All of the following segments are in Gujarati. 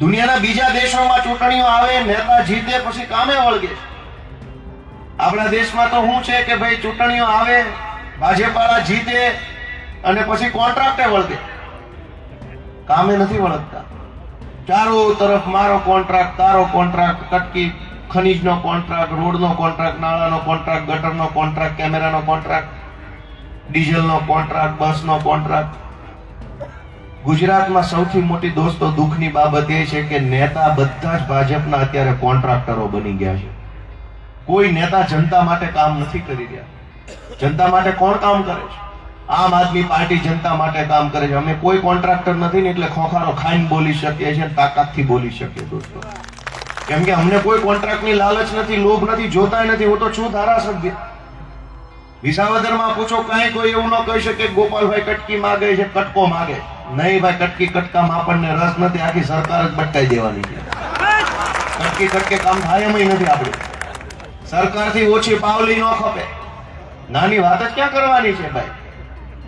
દુનિયાના બીજા દેશોમાં ચૂંટણીઓ આવે, નેતા જીતે, પછી કામે વળગે આપણા દેશમાં તો શું છે કે ભાઈ ચૂંટણીઓ આવે ભાજપવાળા જીતે અને પછી કોન્ટ્રાક્ટે વળગે. કામે નથી વળગતા. ચારો તરફ મારો કોન્ટ્રાક્ટ, તારો કોન્ટ્રાક્ટ, કટકી ખનીજનો કોન્ટ્રાક્ટ, રોડનો કોન્ટ્રાક્ટ, નાળાનો કોન્ટ્રાક્ટ, ગટરનો કોન્ટ્રાક્ટ, કેમેરાનો કોન્ટ્રાક્ટ, ડીઝલનો કોન્ટ્રાક્ટ, બસનો કોન્ટ્રાક્ટ. ગુજરાતમાં સૌથી મોટી દોસ્તો દુઃખની બાબત એ છે કે નેતા બધા જ ભાજપના અત્યારે કોન્ટ્રાક્ટરો બની ગયા છે. કોઈ નેતા જનતા માટે કામ નથી કરી રહ્યા. જનતા માટે કોણ કામ કરે છે? આમ આદમી પાર્ટી જનતા માટે કામ કરે છે. અમે કોઈ કોન્ટ્રાક્ટર નથી ને એટલે ખોખારો ખાઈને બોલી શકીએ છીએ તાકાતથી બોલી શકીએ દોસ્તો. કેમ કે અમને કોઈ કોન્ટ્રાક્ટની લાલચ નથી, લોભ નથી જોતા નથી. હું તો છું ધારાસભ્ય. વિસાવદરમાં પૂછો કાંઈ કોઈ એવું ન કહી શકે ગોપાલભાઈ કટકી માગે છે, કટકો માગે. નહીં ભાઈ, કટકી કટકામાં આપણને રસ નથી, આખી સરકાર જ બટકાઈ દેવાની છે. કટકી કટકે કામ થાય એમ નથી આપણે. સરકારથી ઓછી પાવલી ન ખપે. નાની વાત જ ક્યાં કરવાની છે ભાઈ?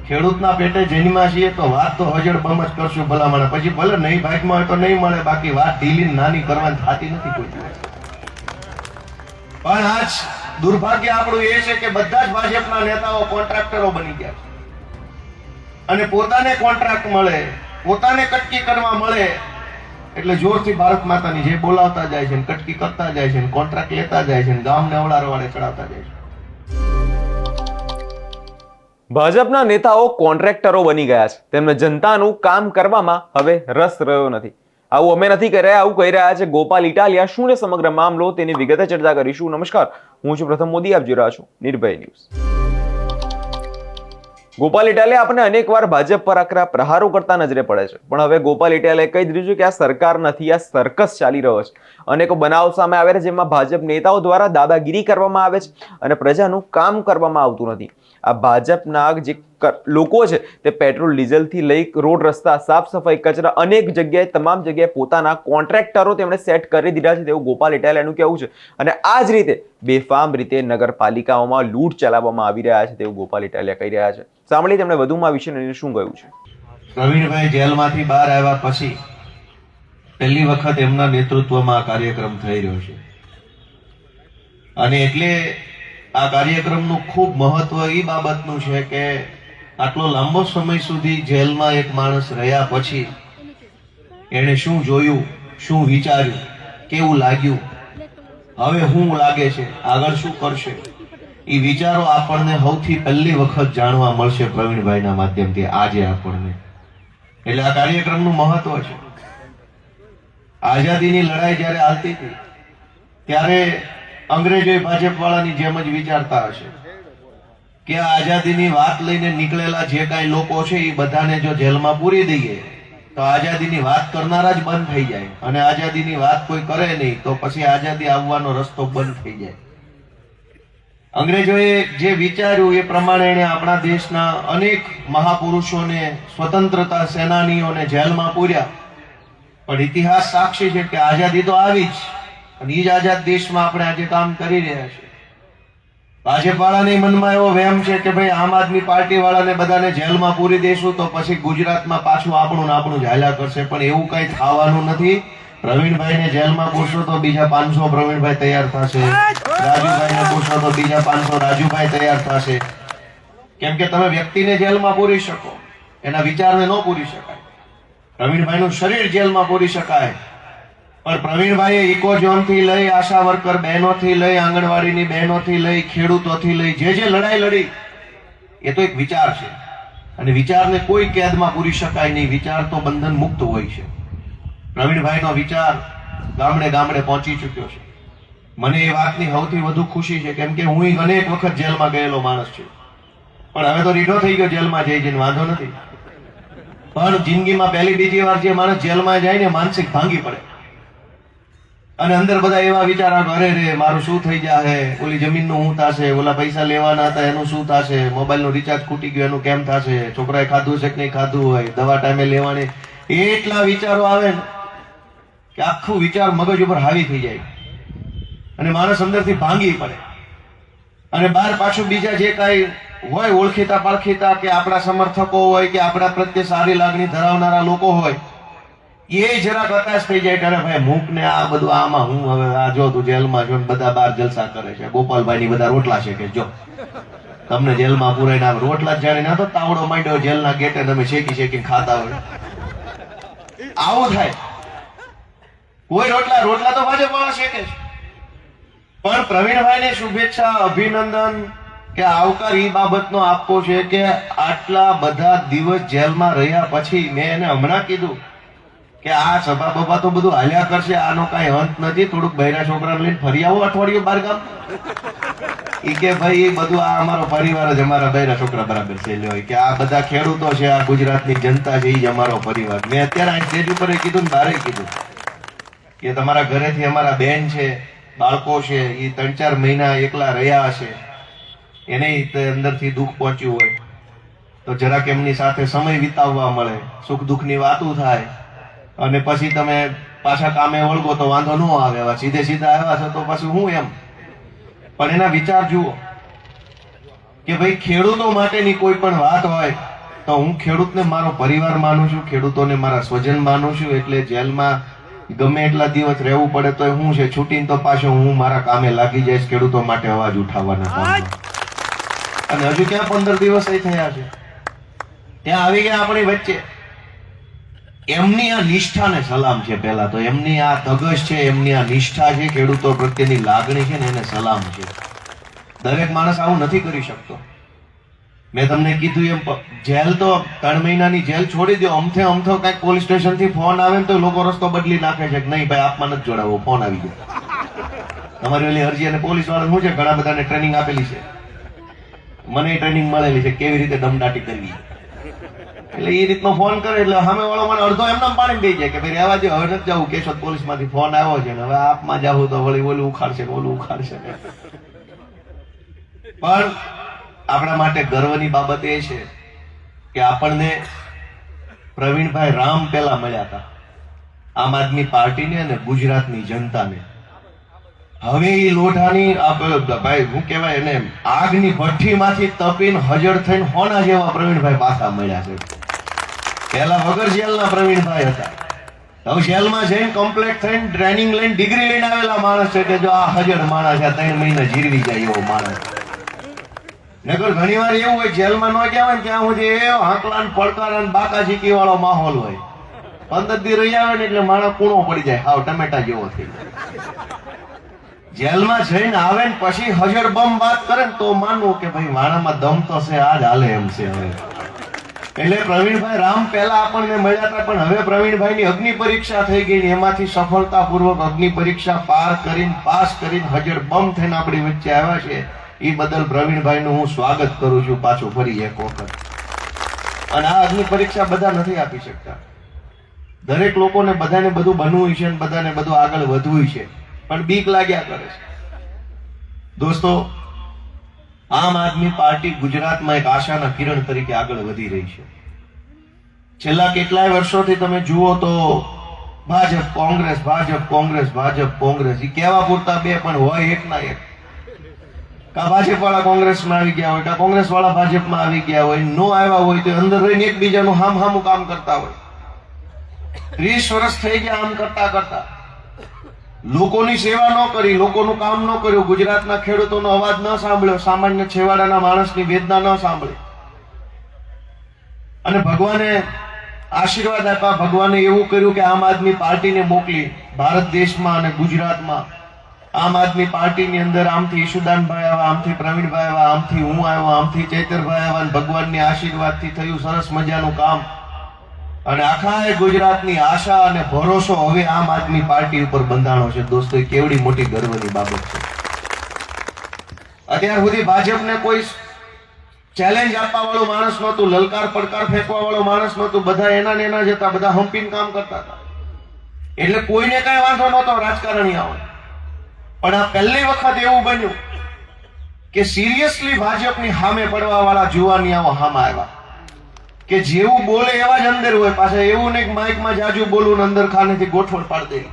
ખેડૂતના પેટે જન્મા છીએ તો વાત તો હજળ બમ જ કરશું ભલામણ. પછી ભલે નહીં ભાગમાં હોય તો નહીં મળે, બાકી વાત ઢીલી નાની કરવાની થતી નથી કોઈ પણ આજ દુર્ભાગ્ય આપણું એ છે કે બધા જ ભાજપના નેતાઓ કોન્ટ્રાક્ટરો બની ગયા છે. અને પોતાને કોન્ટ્રાક્ટ મળે, પોતાને કટકી કરવા મળે, એટલે જોરથી ભારત માતાની જે બોલાવતા જાય છે કટકી કરતા જાય છે કોન્ટ્રાક્ટ લેતા જાય છે ગામને અવળારવાડે ચડાવતા જાય છે. ભાજપના નેતાઓ કોન્ટ્રાક્ટરો બની ગયા છે. તેમને જનતાનું કામ કરવામાં હવે રસ રહ્યો નથી. આવું અમે નથી કરી રહ્યા, આવું કહી રહ્યા છે ગોપાલ ઇટાલિયા. શું ને સમગ્ર મામલો? તેની વિગતે ચર્ચા કરીશું. નમસ્કાર, હું છું પ્રથમ મોદી, આપ જોઈ રહ્યા છું નિર્ભય ન્યૂઝ. ગોપાલ ઇટાલિયા આપણે અનેકવાર ભાજપ પર આકરા પ્રહારો કરતા નજરે પડે છે. પણ હવે ગોપાલ ઇટાલિયાએ કહી દીધું છે કે આ સરકાર નથી, આ સર્કસ ચાલી રહ્યો છે. અનેકો બનાવ સામે આવે છે જેમાં ભાજપ નેતાઓ દ્વારા દાદાગીરી કરવામાં આવે છે અને પ્રજાનું કામ કરવામાં આવતું નથી. આ ભાજપના જે લોકો છે તે પેટ્રોલ, ડીઝલથી લઈ રોડ રસ્તા સાફ સફાઈ કચરા અનેક જગ્યાએ, તમામ જગ્યાએ પોતાના કોન્ટ્રાક્ટરો તેમણે સેટ કરી દીધા છે. તેવું ગોપાલ ઇટાલિયાનું કહેવું છે. અને આ જ રીતે બેફામ રીતે નગરપાલિકાઓમાં લૂંટ ચલાવવામાં આવી રહ્યા છે. તેવું ગોપાલ ઇટાલિયા કહી રહ્યા છે. સાંભળી તેમણે વધુમાં વિશે શું કહ્યું છે. પ્રવીણભાઈ જેલમાંથી બહાર આવ્યા પછી પહેલી વખત એમના નેતૃત્વમાં કાર્યક્રમ થઈ રહ્યો છે. અને એટલે આ કાર્યક્રમનું ખૂબ મહત્વ એ બાબતનું છે કે આટલો લાંબો સમય સુધી જેલમાં એક માણસ રહ્યા પછી એણે શું જોયું, શું વિચાર્યું, કેવું લાગ્યું? હવે શું લાગે છે, આગળ શું કરશે? એ વિચારો આપણને સૌથી પહેલી વખત જાણવા મળશે પ્રવીણભાઈના માધ્યમથી આજે આપણને. એટલે આ કાર્યક્રમનું મહત્વ છે. આઝાદીની લડાઈ જ્યારે હાલતી હતી, ત્યારે અંગ્રેજોએ ભાજપ વાળાની જેમ જ વિચારતા હશે કે આઝાદીની વાત લઈને નીકળેલા જે કાંઈ લોકો છે એ બધાને જો જેલમાં પૂરી દઈએ, તો આઝાદીની વાત કરનારા જ બંધ થઈ જાય. અને આઝાદીની વાત કોઈ કરે નહીં, તો પછી આઝાદી આવવાનો રસ્તો બંધ થઈ જાય. અંગ્રેજોએ જે વિચાર્યું એ પ્રમાણે એણે આપણા દેશના અનેક મહાપુરુષોને, સ્વતંત્રતા સેનાનીઓને જેલમાં પૂર્યા. પણ ઇતિહાસ સાક્ષી છે કે આઝાદી તો આવી જ. અને એ જ આઝાદ દેશમાં આપણે આજે કામ કરી રહ્યા છીએ. ભાજપ વાળાને મનમાં એવો વહેમ છે કે ભાઈ આમ આદમી પાર્ટી વાળાને બધાને જેલમાં પૂરી દેશું તો પછી ગુજરાતમાં પાછું આપણું આપણું ઝાલા કરશે. પણ એવું કઈ થવાનું નથી. પ્રવીણભાઈને જેલમાં પૂછશો તો બીજા પાંચસો પ્રવીણભાઈ તૈયાર થશે. રાજુભાઈને પૂછશો તો બીજા પાંચસો રાજુભાઈ તૈયાર થશે. કેમ કે તમે વ્યક્તિને જેલમાં પૂરી શકો. એના વિચારને ન પૂરી શકાય. પ્રવીણભાઈનું શરીર જેલમાં પૂરી શકાય. પણ પ્રવીણભાઈએ ઇકો ઝોનથી લઈ, આશા વર્કર બહેનોથી લઈ, આંગણવાડીની બહેનોથી લઈ, ખેડૂતોથી લઈ, જે જે લડાઈ લડી, એ તો એક વિચાર છે. અને વિચારને કોઈ કેદમાં પૂરી શકાય નહીં. વિચાર તો બંધન મુક્ત હોય છે. પ્રવીણભાઈનો વિચાર ગામડે ગામડે પહોંચી ચૂક્યો છે. મને એ વાતની સૌથી વધુ ખુશી છે કેમ કે હું અનેક વખત જેલમાં ગયેલો માણસ છું. પણ હવે તો રીઢો થઈ ગયો જેલમાં જઈ જઈને, વાંધો નથી. પણ જિંદગીમાં પહેલી બીજી વાર જે માણસ જેલમાં જાય ને માનસિક ભાંગી પડે. અને અંદર બધા એવા વિચાર ઘરે રે, મારું શું થઈ જાહે? ઓલી જમીનનું શું થશે? ઓલા પૈસા લેવાના હતા, એનું શું થશે? મોબાઈલનું રિચાર્જ ખૂટી ગયું, એનું કેમ થશે? છોકરાએ ખાધું છે કે નહીં ખાધું હોય? દવા ટાઈમે લેવાની. એટલા વિચારો આવે ને કે આખું વિચાર મગજ ઉપર હાવી થઈ જાય. અને માણસ અંદરથી ભાંગી પડે. અને બહાર પાછું બીજા જે કાંઈ હોય ઓળખીતા પાળખીતા કે આપણા સમર્થકો હોય, કે આપણા પ્રત્યે સારી લાગણી ધરાવનારા લોકો હોય એ જરાક હતાશ થઈ જાય કે ભાઈ મૂક ને આ બધું આમાં હું હવે આ જો તું જેલમાં છો બધા બાર જલસા કરે છે. ગોપાલભાઈ ની બધા રોટલા છે કે જો. તમને જેલમાં પુરાઈને ના રોટલા જ જાણે ના તો તાવડો માંડ્યો જેલના ગેટે તમે શેકી શેકીને ખાતા હોય. આવું થાય. કોઈ રોટલા રોટલા તો ભાજપ શેકે છે. પણ પ્રવીણભાઈને શુભેચ્છા, અભિનંદન કે આવકાર એ બાબતનો આપવો છે કે આટલા બધા દિવસ જેલમાં રહ્યા પછી મેં એને હમણાં કીધું કે આ સભા બભા તો બધું હાલ્યા કરશે, આનો કઈ અંત નથી. થોડુંક બૈરા છોકરાને લઈને ફરી આવો અઠવાડિયું બાર ગામ. ઈ કે ભાઈ બધું આ અમારો પરિવાર જ, અમારા બૈરા છોકરા બરાબર છે. લ્યો કે આ બધા ખેડૂતો છે, આ ગુજરાતની જનતા છે એ જ અમારો પરિવાર. મેં અત્યારે આ સ્ટેજ ઉપર કીધું ને બારે કીધું કે તમારા ઘરેથી અમારા બેન છે, બાળકો છે એ ત્રણ ચાર મહિના એકલા રહ્યા હશે. એને અંદરથી દુઃખ પહોંચ્યું હોય. તો જરાક એમની સાથે સમય વિતાવવા મળે, સુખ દુઃખની વાતો થાય. અને પછી તમે પાછા કામે ઓળખો તો વાંધો ન આવે હવે સીધે સીધા આવ્યા છો તો પછી હું એમ? પણ એના વિચાર જુઓ કે ભાઈ ખેડૂતો માટેની કોઈ પણ વાત હોય તો હું ખેડૂતને મારો પરિવાર માનું છું ખેડૂતોને મારા સ્વજન માનું છું એટલે જેલમાં ગમે એટલા દિવસ રહેવું પડે તો હું છે છૂટીને તો પાછો હું મારા કામે લાગી જઈશ ખેડૂતો માટે અવાજ ઉઠાવવાના અને હજુ ક્યાં પંદર દિવસ એ થયા છે? ત્યાં આવી ગયા આપણી વચ્ચે. એમની આ નિષ્ઠાને સલામ છે પહેલા તો. એમની આ ધગશ છે, એમની આ નિષ્ઠા છે, ખેડૂતો પ્રત્યેની લાગણી છે ને એને સલામ છે. દરેક માણસ આવું નથી કરી શકતો. મેં તમને કીધું એમ જેલ તો ત્રણ મહિનાની જેલ છોડી દો, અમથે અમથો કંઈક પોલીસ સ્ટેશનથી ફોન આવે ને તો લોકો રસ્તો બદલી નાખે છે કે નહીં, ભાઈ, આપમાં નથી જોડાવો, ફોન આવી ગયો. તમારી ઓલી અરજી અને પોલીસવાળા શું છે? ઘણા બધાને ટ્રેનિંગ આપેલી છે. મને ટ્રેનિંગ મળેલી છે, કેવી રીતે દમદાટી કરવી? એટલે એ રીતનો ફોન કરે એટલે સામે વાળો મને અડધો એમના પાણી દઈ જાય કે ભાઈ રહેવા દો હવે નથી જવું, કેશોદ પોલીસમાંથી ફોન આવ્યો છે હવે આપમાં જાવું તો વળી ઓલું ઉખાડશે ઓલું ઉખાડશે પણ આપણા માટે ગર્વની બાબત એ છે કે આપણને પ્રવીણભાઈ રામ પેલા મળ્યા હતા. આમ આદમી પાર્ટીને અને ગુજરાતની જનતાને. હવે એ લોઢાની ભાઈ શું કહેવાય એને આગની ભઠ્ઠીમાંથી તપીને હજર થઈને હોના જેવા પ્રવીણભાઈ પાછા મળ્યા છે. પહેલા વગર જેલના પ્રવીણભાઈ હતા. હવે જેલમાં જઈને કમ્પ્લેટ થઈને ટ્રેનિંગ લઈને ડિગ્રી લઈને આવેલા માણસ છે કે જો આ હજર માણસ આ ત્રણ મહિના જીરવી જાય એવો માણસ. નગર ઘણી વાર એવું હોય જેલમાં ન ને ત્યાં સુધી એ હાંકલા ને પડકાર ને બાકા ચીકી વાળો માહોલ હોય. પંદર દી રહી આવે ને એટલે માણસ કૂણો પડી જાય. હાવ ટમેટા જેવો થઈ જાય. જેલમાં જઈને આવે ને પછી હજર બમ વાત કરે ને તો માનવું કે ભાઈ માણામાં દમ તો છે આ જ હાલે એમ છે હવે. એટલે પ્રવીણભાઈ રામ પહેલા આપણને મળ્યા હતા, પણ હવે પ્રવીણભાઈની અગ્નિ પરીક્ષા થઈ ગઈ એમાંથી સફળતાપૂર્વક અગ્નિ પરીક્ષા પાર કરીને, પાસ કરીને હજર બમ થઈને આપણી વચ્ચે આવ્યા છે. એ બદલ પ્રવીણભાઈનું હું સ્વાગત કરું છું પાછું ફરી એક વખત. અને આ અગ્નિ પરીક્ષા બધા નથી આપી શકતા. દરેક લોકોને બધાને બધું બનવું છે અને બધાને બધું આગળ વધવું છે. પણ બીક લાગ્યા કરે છે. દોસ્તો આમ આદમી પાર્ટી ગુજરાતમાં એક આશાના કિરણ તરીકે આગળ વધી રહી છે. છેલ્લા કેટલાય વર્ષોથી તમે જુઓ તો ભાજપ, કોંગ્રેસ ભાજપ કોંગ્રેસ ભાજપ, કોંગ્રેસ એ કેવા પૂરતા બે પણ હોય એક ના એક. કા ભાજપ વાળા કોંગ્રેસમાં આવી ગયા હોય, કા કોંગ્રેસ વાળા ભાજપમાં આવી ગયા હોય, નો આવ્યા હોય તો અંદર રહીને એકબીજાનું હામ હામું કામ કરતા હોય. ત્રીસ વર્ષ થઈ ગયા આમ કરતા કરતા. લોકોની સેવા ન કરી, લોકોનું કામ ન કર્યું, ગુજરાતના ખેડૂતોનો અવાજ ન સાંભળ્યો, સામાન્ય છેવાડાના માણસની વેદના ન સાંભળી. અને ભગવાને આશીર્વાદ આપ્યા, ભગવાને એવું કર્યું કે આમ આદમી પાર્ટીને મોકલી, ભારત દેશમાં અને ગુજરાતમાં. આમ આદમી પાર્ટીની અંદર આમથી ઈશુદાનભાઈ આવ્યા, આમથી પ્રવીણભાઈ આવ્યા, આમથી હું આવ્યો, આમથી ચૈતરભાઈ આવ્યા ભગવાનની આશીર્વાદથી થયું સરસ મજાનું કામ. અને આખા ગુજરાતની આશા અને ભરોસો હવે આમ આદમી પાર્ટી ઉપર બંધાણો છે. દોસ્તો, એ કેવડી મોટી ગર્વની બાબત છે. અત્યાર સુધી ભાજપને કોઈ ચેલેન્જ આપવા વાળો માણસ નહોતું, લલકાર પડકાર ફેંકવા વાળો માણસ નહોતું, બધા એના ને એના જતા, બધા હંપીને કામ કરતા હતા. એટલે કોઈને કઈ વાંધો નહોતો રાજકારણીયાઓ પણ આ પહેલી વખત એવું બન્યું કે સિરિયસલી ભાજપની સામે પડવા વાળા જુવાનિયાઓ હામાં આવ્યા. કે જેવું બોલે એવા જ અંદર હોય. પાછા એવું નહીં માઇકમાં જાજુ બોલવું ને અંદર ખાનેથી ગોઠવણ પાડી દે.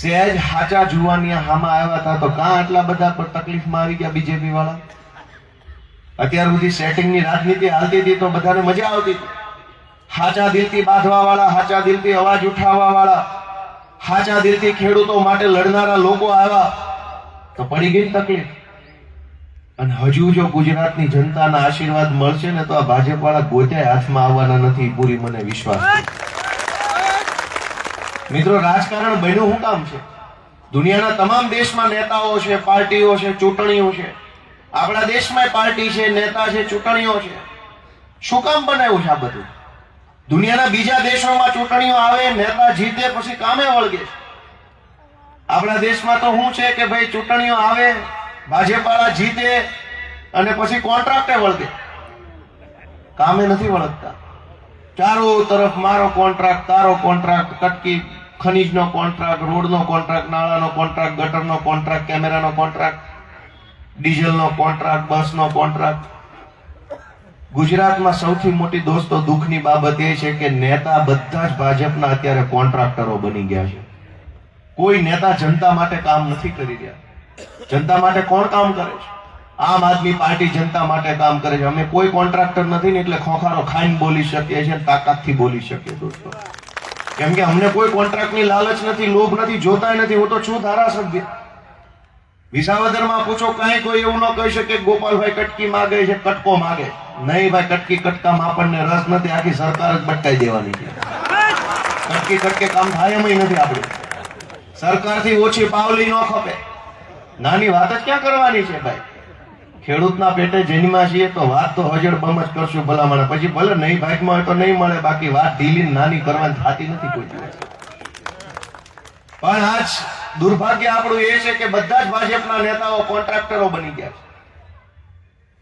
સહેજ હાચા જુવાનિયા હામાં આવ્યા હતા તો કાં આટલા બધા પર તકલીફમાં આવી ગયા બીજેપી વાળા? અત્યાર સુધી સેટિંગની રાજનીતિ હાલતી હતી તો બધાને મજા આવતી હતી. હાચા દિલથી બાંધવા વાળા, હાચા દિલથી અવાજ ઉઠાવવા વાળા, હાચા દિલથી ખેડૂતો માટે લડનારા લોકો આવ્યા તો પડી ગઈ તકલીફ. અને હજુ જો ગુજરાતની જનતાના આશીર્વાદ મળશે ને તો આ ભાજપ વાળા ગોતે હાથમાં આવવાના નથી, પૂરી મને વિશ્વાસ મિત્રો, રાજકારણ બન્યું શું કામ છે? દુનિયાના તમામ દેશમાં નેતાઓ છે, પાર્ટીઓ છે, ચૂંટણીઓ છે. આપણા દેશમાં પાર્ટી છે, નેતા છે, ચૂંટણીઓ છે. શું કામ બનાવ્યું છે આ બધું? દુનિયાના બીજા દેશોમાં ચૂંટણીઓ આવે, નેતા જીતે, પછી કામે વળગે છે. આપણા દેશમાં તો શું છે કે ભાઈ ચૂંટણીઓ આવે ભાજપવાળા જીતે અને પછી કોન્ટ્રાક્ટે વળગે કામે નથી વળગતા. ચારો તરફ મારો કોન્ટ્રાક્ટ, તારો કોન્ટ્રાક્ટ, કટકી ખનીજનો કોન્ટ્રાક્ટ, રોડનો કોન્ટ્રાક્ટ, નાળાનો કોન્ટ્રાક્ટ, ગટરનો કોન્ટ્રાક્ટ, કેમેરાનો કોન્ટ્રાક્ટ, ડીઝલનો કોન્ટ્રાક્ટ, બસનો કોન્ટ્રાક્ટ. ગુજરાતમાં સૌથી મોટી દોસ્તો દુઃખની બાબત એ છે કે નેતા બધા જ ભાજપના અત્યારે કોન્ટ્રાક્ટરો બની ગયા છે. કોઈ નેતા જનતા માટે કામ નથી કરી રહ્યા. જનતા માટે કોણ કામ કરે છે? આમ આદમી પાર્ટી જનતા માટે કામ કરે છે. અમે કોઈ કોન્ટ્રાક્ટર નથી ને એટલે ખોખારો ખાઈને બોલી શકીએ છીએ તાકાતથી બોલી શકીએ દોસ્તો. કેમ કે અમને કોઈ કોન્ટ્રાક્ટની લાલચ નથી, લોભ નથી જોતા નથી. હું તો છું ધારાસભ્ય. વિસાવદરમાં પૂછો કાંઈ કોઈ એવું ન કહી શકે ગોપાલભાઈ કટકી માગે છે, કટકો માગે. નહીં ભાઈ, કટકી કટકામાં આપણને રસ નથી. આખી સરકાર જ બટકાઈ દેવાની છે. કટકી કટકે કામ થાય એમ નથી આપણે. સરકારથી ઓછી પાવલી ન ખપે. નાની વાત જ ક્યાં કરવાની છે ભાઈ? ખેડૂતના પેટે જેનીમાં છીએ તો વાત તો હજળ બમ જ કરશું ભલામણ. પછી ભલે નહીં ભાગમાં હોય તો નહીં મળે, બાકી વાત ઢીલી નાની કરવાની થતી નથી કોઈ પણ આજ દુર્ભાગ્ય આપણું એ છે કે બધા જ ભાજપના નેતાઓ કોન્ટ્રાક્ટરો બની ગયા છે.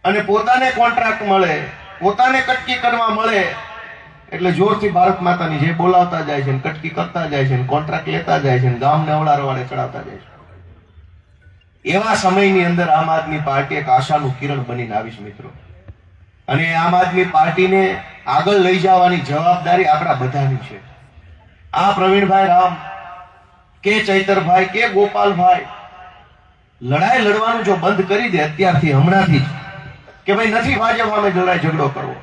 અને પોતાને કોન્ટ્રાક્ટ મળે, પોતાને કટકી કરવા મળે, એટલે જોરથી ભારત માતાની જે બોલાવતા જાય છે કટકી કરતા જાય છે કોન્ટ્રાક્ટ લેતા જાય છે ગામને અવળારવાડે ચડાવતા જાય છે. એવા સમયની અંદર આમ આદમી પાર્ટી એક આશાનું કિરણ બનીને આવીશ મિત્રો. અને આમ આદમી પાર્ટીને આગળ લઈ જવાની જવાબદારી આપણા બધાની છે. આ પ્રવીણભાઈ રામ, કે ચૈતરભાઈ, કે ગોપાલભાઈ, લડાઈ લડવાનું જો બંધ કરી દે અત્યારથી, હમણાંથી જ, કે ભાઈ નથી ભાજપ સામે લડાઈ ઝઘડો કરવો.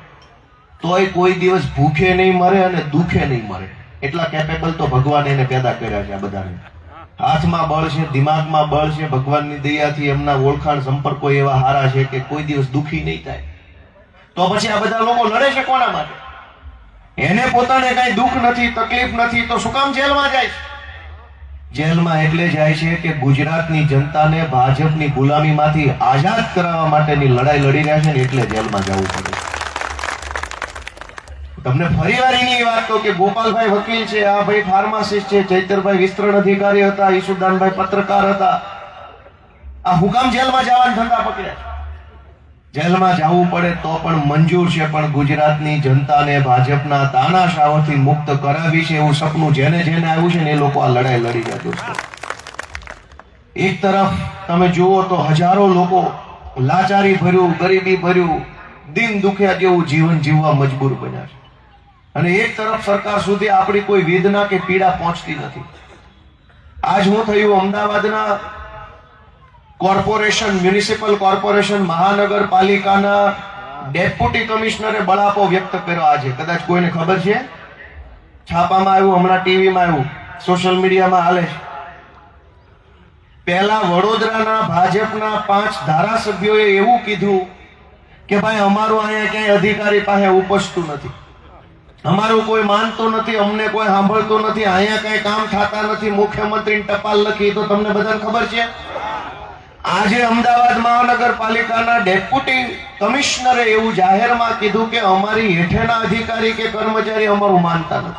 તોય કોઈ દિવસ ભૂખે નહીં મરે અને દુખે નહીં મરે. એટલા કેપેબલ તો ભગવાન એને પેદા કર્યા છે આ બધાને. હાથમાં બળ છે, દિમાગમાં બળ છે, ભગવાનની દયાથી એમના ઓળખાણ સંપર્કો એવા હારા છે કે કોઈ દિવસ દુખી નહીં થાય. તો પછી આ બધા લોકો લડે છે કોના માટે? એને પોતાને કઈ દુઃખ નથી, તકલીફ નથી, તો શું કામ જેલમાં જાય જેલમાં એટલે જાય છે કે ગુજરાતની જનતાને ભાજપની ગુલામીમાંથી આઝાદ કરાવવા માટેની લડાઈ લડી રહ્યા છે ને એટલે જેલમાં જવું પડે. તમને ફરી વાર એની વાત કહું કે ગોપાલભાઈ વકીલ છે, આ ભાઈ ફાર્માસિસ્ટ છે, ચૈતરભાઈ વિસ્તરણ અધિકારી હતા ઈસુદાનભાઈ પત્રકાર હતા. આ હુકામ જેલમાં જવાના ધંધા પકડ્યા જેલમાં જવું પડે તો પણ મંજૂર છે, પણ ગુજરાતની જનતાને ભાજપના તાનાશાહોથી મુક્ત કરાવી છે એવું સપનું જેને જેને આવ્યું છે ને એ લોકો આ લડાઈ લડી ગયા દોસ્તો. એક તરફ તમે જુઓ તો હજારો લોકો લાચારી ભર્યું, ગરીબી ભર્યું, દિન દુખ્યા જેવું જીવન જીવવા મજબૂર બન્યા છે. અને એક તરફ સરકાર સુધી આપણી કોઈ વેદના કે પીડા પહોંચતી નથી. આજ હું થયું અમદાવાદના કોર્પોરેશન, મ્યુનિસિપલ કોર્પોરેશન, મહાનગરપાલિકાના ડેપ્યુટી કમિશનરે બળાપો વ્યક્ત કર્યો આજે. કદાચ કોઈને ખબર છે? છાપામાં આવ્યું, હમણાં ટીવીમાં આવ્યું. સોશિયલ મીડિયામાં હાલે પહેલા વડોદરાના ભાજપના પાંચ ધારાસભ્યોએ એવું કીધું કે ભાઈ અમારું અહીંયા ક્યાંય અધિકારી પાસે ઉપજતું નથી. અમારું કોઈ માનતું નથી, અમને કોઈ સાંભળતું નથી, અહીંયા કઈ કામ થતા નથી, મુખ્યમંત્રીને ટપાલ લખી તો તમને બધાને ખબર છે? આજે અમદાવાદ મહાનગરપાલિકાના ડેપ્યુટી કમિશનરે એવું જાહેરમાં કીધું કે અમારી હેઠળના અધિકારી કે કર્મચારી અમારું માનતા નથી.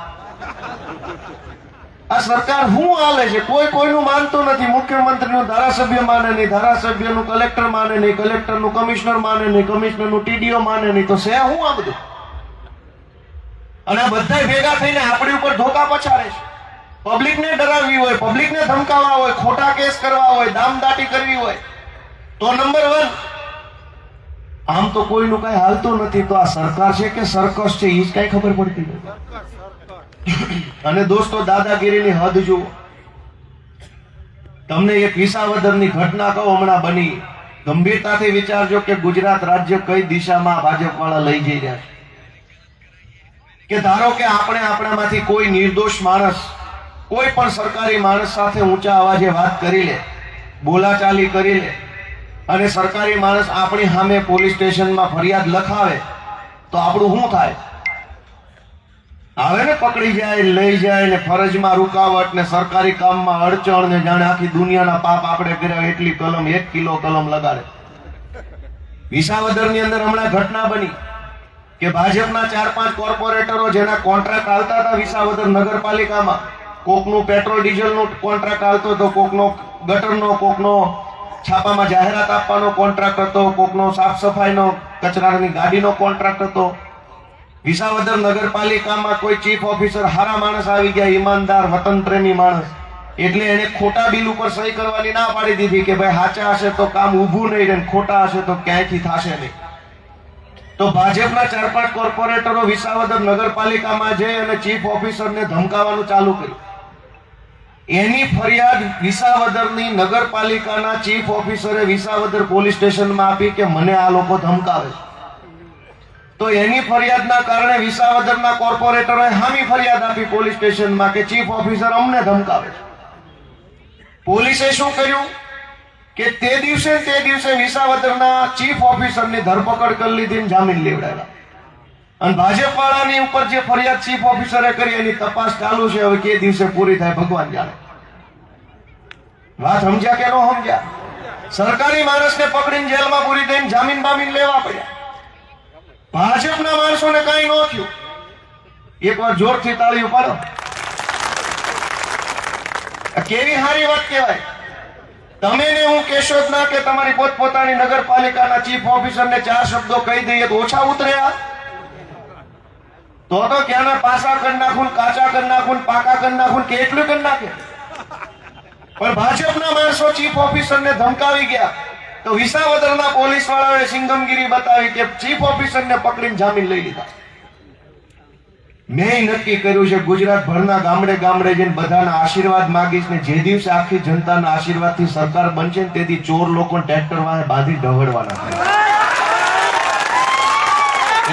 આ સરકાર શું હાલે છે? કોઈ કોઈનું માનતું નથી. મુખ્યમંત્રીનું ધારાસભ્ય માને નહીં, ધારાસભ્યનું કલેક્ટર માને નહીં, કલેક્ટરનું કમિશનર માને નહીં, કમિશનરનું ટીડીઓ માને નહીં. તો છે શું આ બધું? અને બધા ભેગા થઈને આપણી ઉપર ધોકા પછાડે છે. પબ્લિકને ડરાવવી હોય પબ્લિકને ધમકાવવા હોય, ખોટા કેસ કરવા હોય, દામદાટી કરવી હોય, તો નંબર વન આમ તો કોઈનું કઈ હાલતું નથી, તો આ સરકાર છે કે સરકસ છે એ જ કઈ ખબર પડતી નથી. અને દોસ્તો, દાદાગીરીની હદ જુઓ. તમને એક વિસાવદરની ઘટના કહો હમણાં બની. ગંભીરતાથી વિચારજો કે ગુજરાત રાજ્ય કઈ દિશામાં ભાજપ વાળા લઈ જઈ રહ્યા છે. કે ધારો કે આપણે આપણામાંથી કોઈ નિર્દોષ માણસ, કોઈ પણ સરકારી માણસ સાથે ઊંચા અવાજે વાત કરી લે, બોલાચાલી કરી લે, અને સરકારી માણસ આપણી સામે પોલીસ સ્ટેશનમાં ફરિયાદ લખાવે, તો આપણું શું થાય? આવે ને પકડી જાય, લઈ જાય ને ફરજમાં રૂકાવટ ને સરકારી કામમાં અડચણ ને જાણે આખી દુનિયાના પાપ આપણે કર્યા, એટલી કલમ, એક કિલો કલમ લગાડે. વિસાવદરની અંદર હમણાં ઘટના બની. કે ભાજપના ચાર પાંચ કોર્પોરેટરો જેના કોન્ટ્રાક્ટ આવતા હતા વિસાવદર નગરપાલિકામાં, કોકનું પેટ્રોલ, ડીઝલનું કોન્ટ્રાક્ટ આવતો હતો, કોકનો ગટરનો, કોકનો છાપામાં જાહેરાત આપવાનો કોન્ટ્રાક્ટ હતો, કોકનો સાફ સફાઈનો કચરાની ગાડીનો કોન્ટ્રાક્ટ હતો. વિસાવદર નગરપાલિકામાં કોઈ ચીફ ઓફિસર હારા માણસ આવી ગયા, ઈમાનદાર વતન પ્રેમી માણસ. એટલે એને ખોટા બિલ ઉપર સહી કરવાની ના પાડી દીધી કે ભાઈ સાચા હશે તો કામ ઊભું નહીં રહે ખોટા હશે તો ક્યાંયથી થશે નહીં. તો ભાજપના ચાર પાંચ કોર્પોરેટરો વિસાવદર નગરપાલિકામાં જઈ અને ચીફ ઓફિસરને ધમકાવવાનું ચાલુ કર્યું. એની ફરિયાદ વિસાવદરની નગરપાલિકાના ચીફ ઓફિસરે વિસાવદર પોલીસ સ્ટેશનમાં આપી કે મને આ લોકો ધમકાવે છે. તો એની ફરિયાદના કારણે વિસાવદરના કોર્પોરેટરોએ હામી ફરિયાદ આપી પોલીસ સ્ટેશનમાં કે ચીફ ઓફિસર અમને ધમકાવે છે. પોલીસે શું કર્યું? કે તે દિવસે તે દિવસે વિસાવદરના ચીફ ઓફિસરની ધરપકડ કરી લીધી જામીન લેવડાવ્યા. અને ભાજપ વાળાની ઉપર જે ફરિયાદ ચીફ ઓફિસરે કરી, એની તપાસ ચાલુ છે, હવે કે દિવસે પૂરી થાય ભગવાન જાણે. વાત સમજ્યા કે ન સમજ્યા? સરકારી માણસને પકડીને જેલમાં પૂરી થઈને જામીન બામીન લેવા પડ્યા. ભાજપના માણસોને કઈ ન થયું. એકવાર જોરથી તાળી ઉપાડો કેવી સારી વાત કહેવાય? તમે ને હું કહેશો જ ના કે તમારી પોતપોતાની નગરપાલિકાના ચીફ ઓફિસરને ચાર શબ્દો કહી દઈએ તો ઓછા ઉતર્યા. તો તો ક્યાંના પાસા કરી નાખું, કાચા કરી નાખું, પાકા કરી નાખું, કે કેટલું કરી નાખે? પણ ભાજપના માણસો ચીફ ઓફિસર ને ધમકાવી ગયા. તો વિસાવદરના પોલીસ વાળાએ સિંગમગીરી બતાવી કે ચીફ ઓફિસર ને પકડીને જામીન લઈ લીધા. મેં નક્કી કર્યું છે ગુજરાત ભરના ગામડે ગામડે જઈને બધાના આશીર્વાદ માગીશ ને જે દિવસે આખી જનતાના આશીર્વાદથી સરકાર બનશે ને તેથી ચોર લોકો ટ્રેક્ટર વાળા બાંધી ઢવડવાના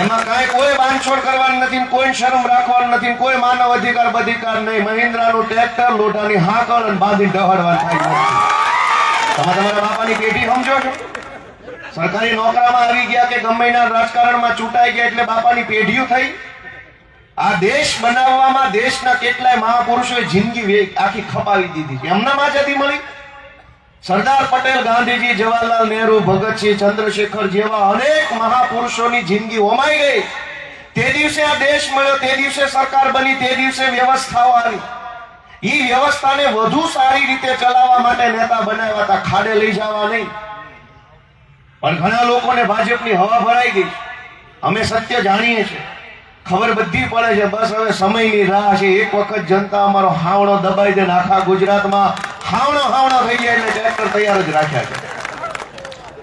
એમાં કાંઈ કોઈ બાંધછોડ કરવાની નથી કોઈ શરમ રાખવાની નથી કોઈ માનવ અધિકાર બધિકાર નહીં. મહિન્દ્રાનું ટ્રેક્ટર લોટાની હાકળ અને બાંધી ઢવડવાનું થાય તમે તમારા બાપાની પેઢી સમજો છો? સરકારી નોકરામાં આવી ગયા કે ગમે રાજકારણમાં ચૂંટાઈ ગયા એટલે બાપાની પેઢીઓ થઈ. આ દેશ બનાવવામાં દેશના કેટલાય મહાપુરુષોએ જિંદગી આખી ખપાવી દીધી છે. એમનામાં આઝાદી મળી? સરદાર પટેલ, ગાંધીજી, જવાહરલાલ નહેરુ, ભગતસિંહ, ચંદ્રશેખર જેવા અનેક મહાપુરુષોની જિંદગી હોમાઈ ગઈ. તે દિવસે આ દેશ મળ્યો, તે દિવસે સરકાર બની, તે દિવસે વ્યવસ્થાઓ આવી. ઈ વ્યવસ્થાને વધુ સારી રીતે ચલાવવા માટે નેતા બનાવ્યા હતા. ખાડે લઈ જવા નહીં. પણ ઘણા લોકોને ભાજપની હવા ભરાઈ ગઈ. અમે સત્ય જાણીએ છીએ. ખબર બધી પડે છે. બસ હવે સમયની રાહ છે. એક વખત જનતા અમારો હાવણો દબાઈ દે આખા ગુજરાતમાં હાવણો હાવણો થઈ જાય એટલે ટ્રેક્ટર તૈયાર જ રાખ્યા છે.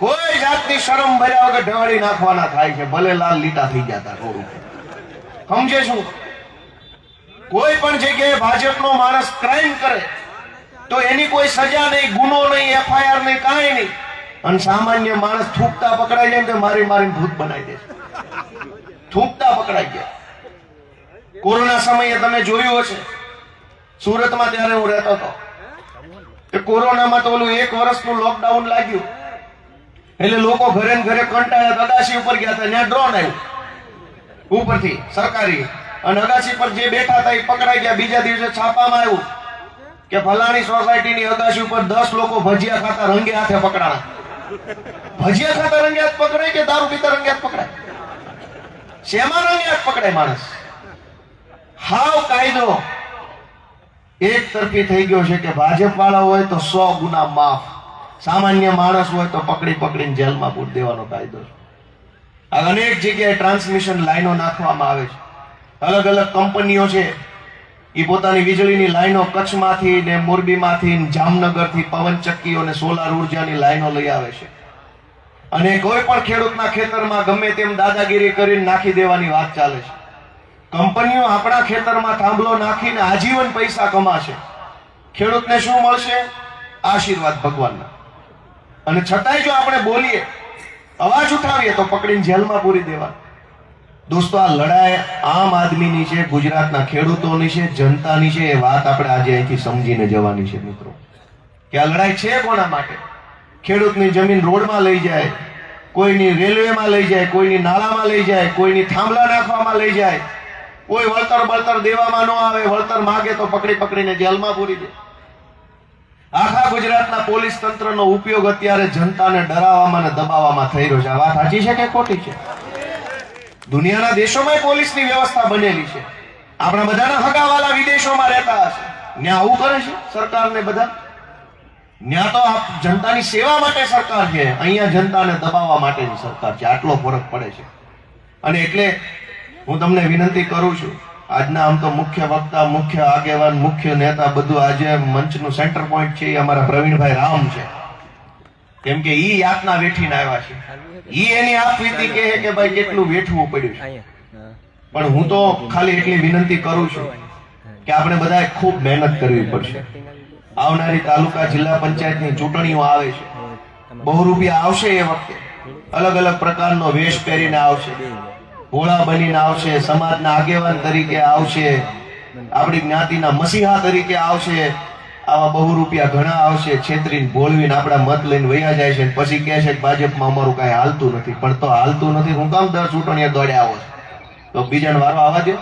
કોઈ જાતની શરમ ભર્યા વગર ઢવાડી નાખવાના થાય છે. ભલે લાલ લીટા થઈ ગયા હતા રોડ સમજે શું? કોઈ પણ જગ્યાએ ભાજપનો માણસ ક્રાઇમ કરે, તો એની કોઈ સજા નહીં, ગુનો નહીં, એફઆઈઆર નહીં, કાંઈ નહીં. અને સામાન્ય માણસ થૂકતા પકડાઈ જાય ને મારી મારીને ભૂત બનાવી દે થૂકતા પકડાઈ ગયા કોરોના સમયે તમે જોયું હશે. સુરતમાં ત્યારે હું રહેતો હતો. કે કોરોનામાં તો ઓલું એક વર્ષનું લોકડાઉન લાગ્યું. એટલે લોકો ઘરે ને ઘરે કંટાળ્યા અગાસી ઉપર ગયા હતા. ત્યાં ડ્રોન આવ્યું ઉપરથી, સરકારી. અને અગાસી પર જે બેઠા હતા એ પકડાઈ ગયા. બીજા દિવસે છાપામાં આવ્યું કે ફલાણી સોસાયટીની અગાસી ઉપર દસ લોકો ભજીયા ખાતા રંગે હાથે પકડાણા. ભજીયા ખાતા રંગે હાથ પકડાય કે દારૂ પીતા રંગે હાથ પકડાય? શેમાં રંગે હાથ પકડાય માણસ? હાવ કાયદો. એક તરફી થઈ ગયો છે કે ભાજપ વાળા હોય તો સો ગુના માફ. સામાન્ય માણસ હોય તો પકડી પકડીને જેલમાં પૂરી દેવાનો કાયદો છે. આ અનેક જગ્યાએ ટ્રાન્સમિશન લાઈનો નાખવામાં આવે છે. અલગ અલગ કંપનીઓ છે. એ પોતાની વીજળીની લાઈનો કચ્છમાંથી ને મોરબીમાંથી જામનગરથી પવનચક્કીઓ ને સોલાર ઉર્જાની લાઈનો લઈ આવે છે. અને કોઈ પણ ખેડૂતના ખેતરમાં ગમે તેમ દાદાગીરી કરીને નાખી દેવાની વાત ચાલે છે. કંપનીઓ આપણા ખેતરમાં થાંભલો નાખીને આજીવન પૈસા કમાશે. ખેડૂતને શું મળશે? આશીર્વાદ ભગવાનના. અને છતાંય જો આપણે બોલીએ, અવાજ ઉઠાવીએ તો પકડીને જેલમાં પૂરી દેવા. દોસ્તો, આ લડાઈ આમ આદમીની છે, ગુજરાતના ખેડૂતોની છે, જનતાની છે, એ વાત આપણે આજે અહીંથી સમજીને જવાની છે, મિત્રો. કે આ લડાઈ છે કોના માટે? ખેડૂતની જમીન રોડમાં લઈ જાય, કોઈની રેલવેમાં લઈ જાય, કોઈની નાળામાં લઈ જાય, કોઈની થાંભલા નાખવામાં લઈ જાય કોઈ વળતર બળતર દેવામાં ન આવે, વળતર માગે તો પકડી પકડીને જેલમાં પૂરી દે. આખા ગુજરાતના પોલીસ તંત્રનો ઉપયોગ અત્યારે જનતાને ડરાવવામાં અને દબાવવામાં થઈ રહ્યો છે. વાત સાચી છે કે ખોટી છે? દુનિયાના દેશોમાં પોલીસની વ્યવસ્થા બનેલી છે. આપણા બધાના હગાવાલા વિદેશોમાં રહેતા હશે. ત્યાં આવું કરે છે સરકારને બધા? ત્યાં તો જનતાની સેવા માટે સરકાર છે. અહીંયા જનતાને દબાવવા માટેની સરકાર છે. આટલો ફરક પડે છે. અને એટલે હું તમને વિનંતી કરું છું. આજના આમ તો મુખ્ય વક્તા, મુખ્ય આગેવાન, મુખ્ય નેતા બધું આજે મંચનું સેન્ટર પોઈન્ટ છે અમારા પ્રવીણભાઈ રામ છે. કેમ કે ઈ યાતના વેઠીને આવ્યા છે. ઈ એની આપવીતી કહે કે ભાઈ કેટલું વેઠવું પડ્યું પણ હું તો ખાલી એટલી વિનંતી કરું છું કે આપણે બધાએ ખૂબ મહેનત કરવી પડશે. આવનારી તાલુકા જિલ્લા પંચાયતની ચૂંટણીઓ આવે છે. બહુ રૂપિયા આવશે એ વખતે. અલગ અલગ પ્રકારનો વેશ પહેરીને આવશે. ભોળા બનીને આવશે, સમાજના આગેવાન તરીકે આવશે, આપણી જ્ઞાતિના મસીહા તરીકે આવશે, આવા બહુ રૂપિયા ઘણા આવશે, છેતરીને ભોળવીને આપણા મત લઈને વયા જાય છે પછી કહે છે કે ભાજપમાં અમારું કાંઈ હાલતું નથી. પણ તો હાલતું નથી, હું કામ દર ચૂંટણીએ દોડ્યા આવો તો બીજાને વારો આવવા દે.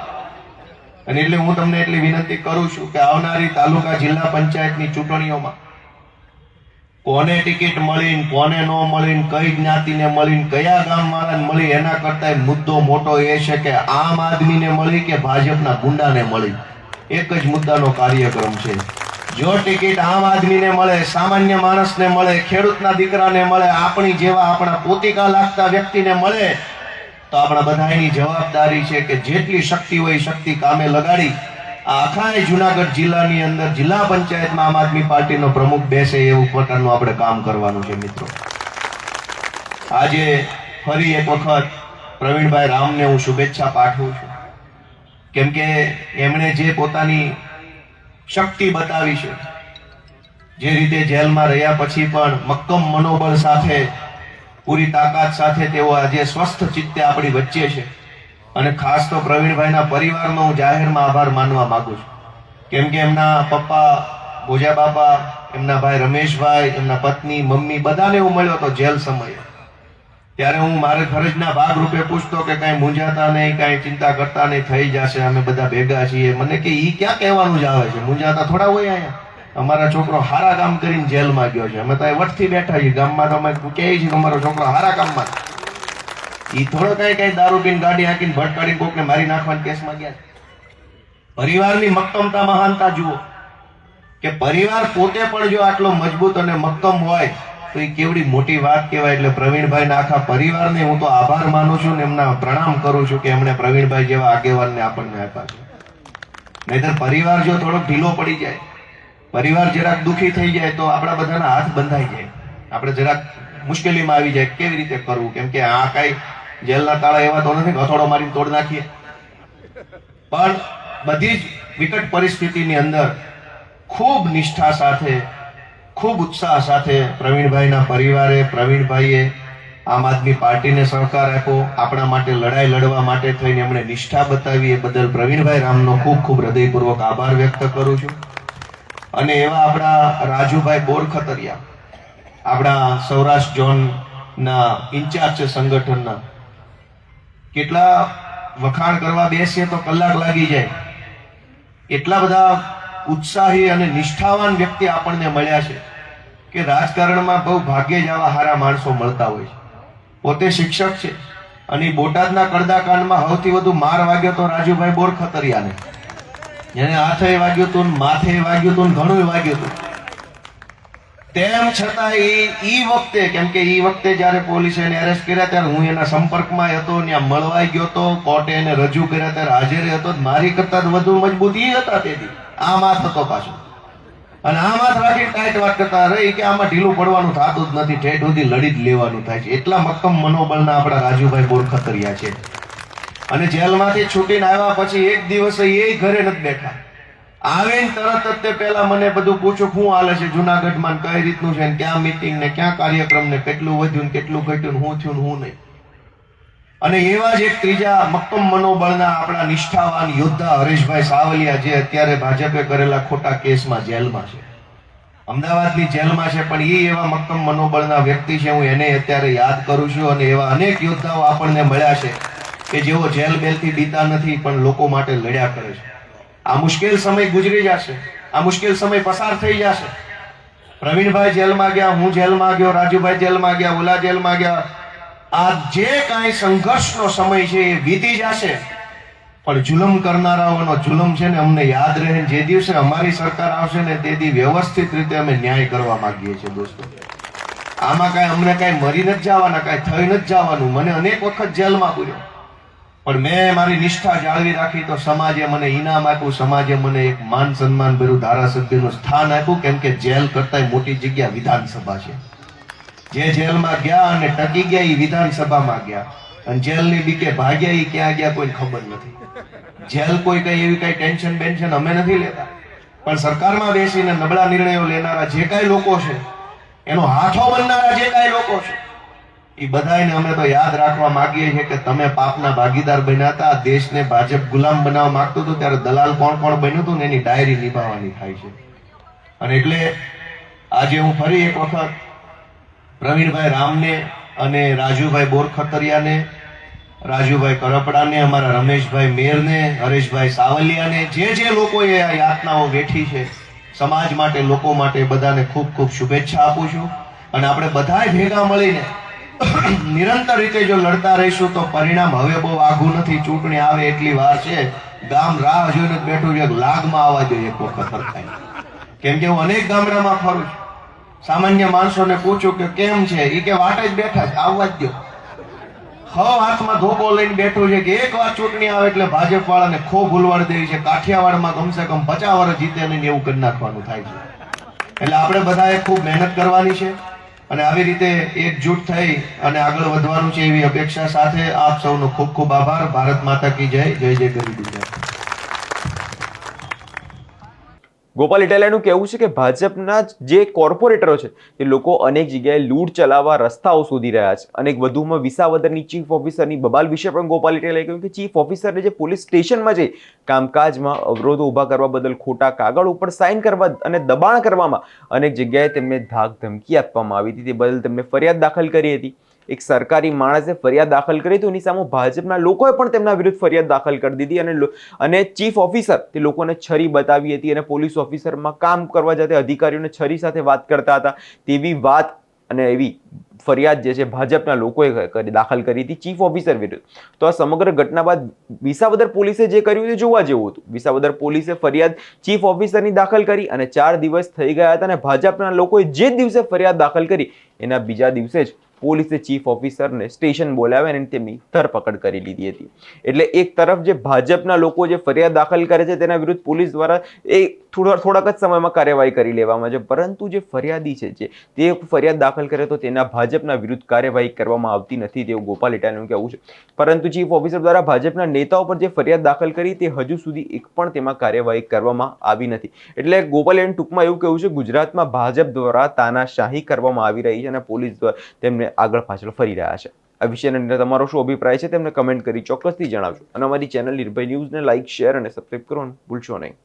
અને એટલે હું તમને એટલી વિનંતી કરું છું કે આવનારી તાલુકા જિલ્લા પંચાયતની ચૂંટણીઓમાં કોને ટિકિટ મળી કોને ન મળી કઈ જ્ઞાતિને મળી કયા ગામવાળાને મળી, એના કરતા મુદ્દો મોટો એ છે કે આમ આદમીને મળી કે ભાજપના ગુંડાને મળી? એક જ મુદ્દાનો કાર્યક્રમ છે. જો ટિકિટ આમ આદમીને મળે, સામાન્ય માણસને મળે, ખેડૂતના દીકરાને મળે, આપણી જેવા આપણા પોતિકા લાગતા વ્યક્તિને મળે, તો આપણા બધાની જવાબદારી છે કે જેટલી શક્તિ હોય શક્તિ કામે લગાડી આખા જુનાગઢ જિલ્લાની અંદર જિલ્લા પંચાયતમાં આમ આદમી પાર્ટીનો પ્રમુખ બેસે એવું પ્રકારનું આપણે કામ કરવાનું છે, મિત્રો. આજે ફરી એક વખત પ્રવીણભાઈ રામને હું શુભેચ્છા પાઠવું છું. કેમ કે એમણે જે પોતાની શક્તિ બતાવી છે, જે રીતે જેલમાં રહ્યા પછી પણ મક્કમ મનોબળ સાથે, પૂરી તાકાત સાથે તેઓ આજે સ્વસ્થ ચિત્તે આપણી વચ્ચે છે. અને ખાસ તો પ્રવીણભાઈના પરિવારનો હું જાહેરમાં આભાર માનવા માંગુ છું. કેમ કે એમના પપ્પા, ભોજા બાપા, એમના ભાઈ રમેશભાઈ, એમના પત્ની, મમ્મી બધાને હું મળ્યો હતો જેલ સમયે. ત્યારે હું મારે ફરજના ભાગ રૂપે પૂછતો કે કાંઈ મૂંઝાતા નહીં, કાંઈ ચિંતા કરતા નહીં, થઈ જશે, અમે બધા ભેગા છીએ. મને કે એ ક્યાં કહેવાનું જ આવે છે? મૂંઝાતા થોડા હોય અહીંયા. અમારા છોકરો હારા કામ કરીને જેલમાં ગયો છે. અમે તો વટથી બેઠા છીએ. ગામમાં તો અમે કહીએ છીએ અમારો છોકરો હારા કામમાં ઈ થોડો કઈ કઈ દારૂ પીને ગાડી હાંકીને ભટકાડીને કોકને મારી નાખવાના કેસમાં ગયા પરિવારની મક્કમતા મહાનતા જુઓ. કે પરિવાર પોતે પણ જો આટલો મજબૂત અને મક્કમ હોય, તો એ કેવડી મોટી વાત કહેવાય એટલે પ્રવીણભાઈના આખા પરિવારને હું તો આભાર માનું છું ને એમના પ્રણામ કરું છું કે એમણે પ્રવીણભાઈ જેવા આગેવાનને આપણને આપ્યા છે. નહીતર પરિવાર જો થોડોક ઢીલો પડી જાય, પરિવાર જરાક દુખી થઈ જાય તો આપણા બધાના હાથ બંધાઈ જાય. આપણે જરાક મુશ્કેલીમાં આવી જાય, કેવી રીતે કરવું? કેમ કે આ કાંઈ જેલના તાળા એવા તો નથી હથોડો મારીને તોડ નાખીએ. પણ બધી જ વિકટ પરિસ્થિતિની અંદર ખૂબ નિષ્ઠા સાથે, ખૂબ ઉત્સાહ સાથે પ્રવીણભાઈના પરિવારે પ્રવીણભાઈએ આમ આદમી પાર્ટીને સહકાર આપ્યો. આપણા માટે લડાઈ લડવા માટે થઈને એમણે નિષ્ઠા બતાવી. એ બદલ પ્રવીણભાઈ રામનો ખૂબ ખૂબ હૃદયપૂર્વક આભાર વ્યક્ત કરું છું. અને એવા આપણા રાજુભાઈ બોરખતરિયા આપણા સૌરાષ્ટ્ર ઝોનના ઇન્ચાર્જ છે સંગઠનના. કેટલા વખાણ કરવા બેસીએ તો કલાક લાગી જાય. એટલા બધા ઉત્સાહી અને નિષ્ઠાવાન વ્યક્તિ આપણને મળ્યા છે કે રાજકારણમાં બહુ ભાગ્યે જ આવા સારા માણસો મળતા હોય છે. પોતે શિક્ષક છે અને બોટાદના કડદાકાંડમાં સૌથી વધુ માર વાગ્યો તો રાજુભાઈ બોરખતરિયાને. એને હાથે વાગ્યું હતું માથે વાગ્યું હતું ઘણું વાગ્યું હતું તેમ છતાં ઈ એ વખતે, કેમ કે એ વખતે જ્યારે પોલીસે એને એરેસ્ટ કર્યા ત્યારે હું એના સંપર્કમાં હતો, ત્યાં મળવાઈ ગયો હતો, કોર્ટે એને રજૂ કર્યા ત્યારે હાજર હતો મારી કરતા વધુ મજબૂત એ હતા તેથી. આમ હાથ હતો પાછો. અને આમ હાથ રાખી ટાઈટ વાત કરતા રહી કે આમાં ઢીલું પડવાનું થતું જ નથી, ઠેઠ સુધી લડી જ લેવાનું થાય છે. એટલા મક્કમ મનોબળના આપણા રાજુભાઈ બોરખતરિયા છે. અને જેલમાંથી છૂટીને આવ્યા પછી એક દિવસે એ ઘરે નથી બેઠા. આવે? તરત જ તે પહેલા મને બધું પૂછ્યું શું હાલે છે જુનાગઢમાં માં કઈ રીતનું છે ને ક્યાં મિટિંગ ને ક્યાં કાર્યક્રમ ને કેટલું વધ્યું ને કેટલું ઘટ્યું હું થયું હું નહીં. અને એવા જ એક ત્રીજા મક્કમ મનોબળના આપણા નિષ્ઠાવાન યોદ્ધા હરેશભાઈ સાવલિયા જે અત્યારે ભાજપે કરેલા ખોટા કેસમાં જેલમાં છે. અમદાવાદની જેલમાં છે, પણ એ એવા મક્કમ મનોબળના વ્યક્તિ છે, હું એને અત્યારે યાદ કરું છું અને એવા અનેક યોદ્ધાઓ આપણને મળ્યા છે કે જેઓ જેલ બેલથી બીતા નથી, પણ લોકો માટે લડ્યા કરે છે. આ મુશ્કેલ સમય ગુજરી જશે. આ મુશ્કેલ સમય પસાર થઈ જશે. પ્રવીણભાઈ જેલમાં ગયા, હું જેલમાં ગયો, રાજુભાઈ જેલમાં ગયા, ઓલા જેલમાં ગયા. આ જે કાંઈ સંઘર્ષનો સમય છે એ વીતી જશે. પણ જુલમ કરનારાઓનો જુલમ છે ને અમને યાદ રહે. જે દિવસે અમારી સરકાર આવશે ને તે દી વ્યવસ્થિત રીતે અમે ન્યાય કરવા માંગીએ છીએ દોસ્તો. આમાં કાંઈ અમને કાંઈ મરી નથી જવાના, કાંઈ થઈ નથી જવાનું. મને અનેક વખત જેલમાં પૂર્યો. પણ મેં મારી નિષ્ઠા જાળવી રાખી તો સમાજે મને ઇનામ આપ્યું, સમાજે મને એક માન સન્માન ભર્યું, ધારાસભ્યનું સ્થાન આપ્યું, કેમ કે જેલ કરતા મોટી જગ્યા વિધાનસભા છે. જે જેલમાં ગયા અને ટકી ગયા એ વિધાનસભામાં ગયા. અને જેલની બીકે ભાગ્યા એ ક્યાં ગયા કોઈ ખબર નથી. જેલ કોઈ કઈ એવી કઈ ટેન્શન બેન્શન અમે નથી લેતા. પણ સરકારમાં બેસીને નબળા નિર્ણયો લેનારા જે કાંઈ લોકો છે, એનો હાથો બનનારા જે કાંઈ લોકો છે એ બધાને અમે તો યાદ રાખવા માંગીએ છીએ કે તમે પાપના ભાગીદાર બન્યા હતા. દેશને ભાજપ ગુલામ બનાવવા માંગતું હતું, ત્યારે દલાલ કોણ કોણ બન્યું હતું ને એની ડાયરી નિભાવવાની થાય છે. અને એટલે આજે હું ફરી એક વખત પ્રવીણભાઈ રામને અને રાજુભાઈ બોરખતરિયાને, રાજુભાઈ કરપડાને, અમારા રમેશભાઈ મેરને, હરેશભાઈ સાવલિયાને, જે જે લોકોએ આ યાતનાઓ વેઠી છે, સમાજ માટે, લોકો માટે બધાને ખૂબ ખૂબ શુભેચ્છા આપું છું. અને આપણે બધાય ભેગા મળીને નિરંતર રીતે જો લડતા રહીશું તો પરિણામ હવે બહુ આઘું નથી. ચૂંટણી આવે એટલી વાર છે. ગામ રાહ જોઈને બેઠું છે. લાગમાં આવવા જોઈએ એક વખત થાય કેમ કે હું અનેક ગામડામાં ફરું છું. સામાન્ય માણસોને પૂછું કે કેમ છે? એ કે વાટે જ બેઠા છે. આવવા જ દો. હ હાથમાં ધોકો લઈને બેઠું છે કે એક વાર ચૂંટણી આવે એટલે ભાજપ વાળાને ખો ભૂલવાડ દેવી છે. કાઠિયાવાડમાં કમસે કમ પચાસ વર્ષ જીતે નહીં એવું કરી નાખવાનું થાય છે. એટલે આપણે બધાએ ખૂબ મહેનત કરવાની છે. અને આવી રીતે એકજૂટ થઈ અને આગળ વધવાનું છે એવી અપેક્ષા સાથે આપ સૌનો ખૂબ ખૂબ આભાર. ભારત માતા કી જય. જય જય ગરી ગુજરાત. ગોપાલ ઇટાલિયાનું કહેવું છે કે ભાજપના જે કોર્પોરેટરો છે, તે લોકો અનેક જગ્યાએ લૂંટ ચલાવવા રસ્તાઓ શોધી રહ્યા છે. અનેક વધુમાં વિસાવદરની ચીફ ઓફિસરની બબાલ વિશે પણ ગોપાલ ઇટાલિયાએ કહ્યું કે ચીફ ઓફિસરને જે પોલીસ સ્ટેશનમાં જઈ કામકાજમાં અવરોધો ઊભા કરવા બદલ ખોટા કાગળ ઉપર સાઇન કરવા અને દબાણ કરવામાં અનેક જગ્યાએ તેમને ધાક ધમકી આપવામાં આવી હતી. તે બદલ તેમને ફરિયાદ દાખલ કરી હતી. એક સરકારી માણસે ફરિયાદ દાખલ કરી હતી, એની સામે ભાજપના લોકોએ પણ તેમના વિરુદ્ધ ફરિયાદ દાખલ કરી દીધી અને અને ચીફ ઓફિસર તે લોકોને છરી બતાવી હતી અને પોલીસ ઓફિસરમાં કામ કરવા જતા અધિકારીઓને છરી સાથે વાત કરતા હતા. તેવી વાત અને એવી ફરિયાદ જે છે ભાજપના લોકોએ દાખલ કરી હતી ચીફ ઓફિસર વિરુદ્ધ. તો આ સમગ્ર ઘટના બાદ વિસાવદર પોલીસે જે કર્યું તે જોવા જેવું હતું. વિસાવદર પોલીસે ફરિયાદ ચીફ ઓફિસરની દાખલ કરી અને ચાર દિવસ થઈ ગયા હતા અને ભાજપના લોકોએ જે દિવસે ફરિયાદ દાખલ કરી, એના બીજા દિવસે જ પોલીસે ચીફ ઓફિસરને સ્ટેશન બોલાવ્યા અને તેમની ધરપકડ કરી લીધી હતી. એટલે એક તરફ જે ભાજપના લોકો જે ફરિયાદ દાખલ કરે છે તેના વિરુદ્ધ પોલીસ દ્વારા એ થોડા થોડાક જ સમયમાં કાર્યવાહી કરી લેવામાં છે. પરંતુ જે ફરિયાદી છે, જે તે ફરિયાદ દાખલ કરે તો તેના ભાજપના વિરુદ્ધ કાર્યવાહી કરવામાં આવતી નથી તેવું ગોપાલ ઇટાલીનું કહેવું છે. પરંતુ ચીફ ઓફિસર દ્વારા ભાજપના નેતાઓ પર જે ફરિયાદ દાખલ કરી તે હજુ સુધી એક પણ તેમાં કાર્યવાહી કરવામાં આવી નથી. એટલે ગોપાલ ઇટાલીનું ટૂંકમાં એવું કહેવું છે, ગુજરાતમાં ભાજપ દ્વારા તાનાશાહી કરવામાં આવી રહી છે અને પોલીસ દ્વારા તેમને આગળ પાછળ ફરી રહ્યા છે. આ વિષયને અંદર તમારો શું અભિપ્રાય છે, તેમને કમેન્ટ કરી ચોક્કસથી જણાવજો. અને અમારી ચેનલ નિર્ભય ન્યૂઝને લાઇક શેર અને સબસ્ક્રાઇબ કરવાનું ભૂલશો નહીં.